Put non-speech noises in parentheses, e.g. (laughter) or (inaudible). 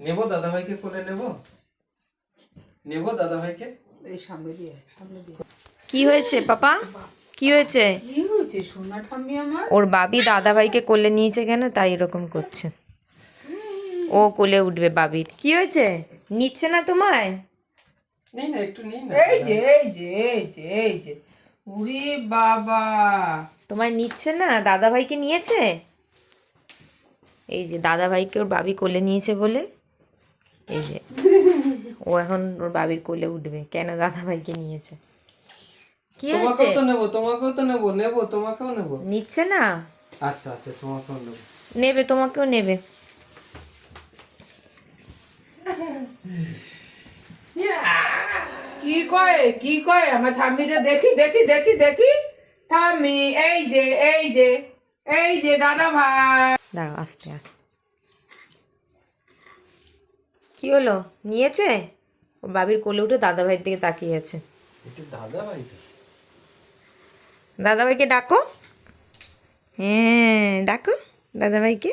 নেব দাদা ভাইকে কোলে নেব? নেব দাদা ভাইকে এই সামনে দিয়ে সামনে দিয়ে। কি হয়েছে পাপা? কি হয়েছে? কি হয়েছে? সোনা ঠাম্মি আমার? ওর বাবি দাদাভাইকে কোলে নিয়েছে কেন? তাই এরকম করছে। ও কোলে উঠবে বাবির। কি হয়েছে? নিচ্ছে না তোমায়? নিই না একটু নিই না। এই যে এই যে এই যে এই যে। উরে বাবা। তোমায় নিচ্ছে না? দাদা দাদাভাইকে নিয়েছে? এই যে দাদাভাইকে ওর বাবি কোলে নিয়েছে বলে। এই যে। (laughs) ও এখন ওর বাবির কোলে উঠবে। কেন দাদাভাইকে নিয়েছে? কি হয়েছে? তো নেব তোমাকেও তো নেব নেব তোমাকেও নেব। নিচ্ছে না? আচ্ছা আচ্ছা তোমাকেও নেব। নেবে তোমাকেও নেবে। কি কয় কি কয়? আমার ঠাম্মিটা দেখি দেখি দেখি দেখি। ঠাম্মি এই যে এই যে এই যে দাদা ভাই দাঁড়াও আস্তে আস্তে কি হলো? নিয়েছে? ও বাবির কোলে উঠে দাদাভাইয়ের দিকে তাকিয়ে আছে। এটা দাদা ভাই তো। দাদাভাইকে ডাকো। হ্যাঁ ডাকো দাদাভাইকে।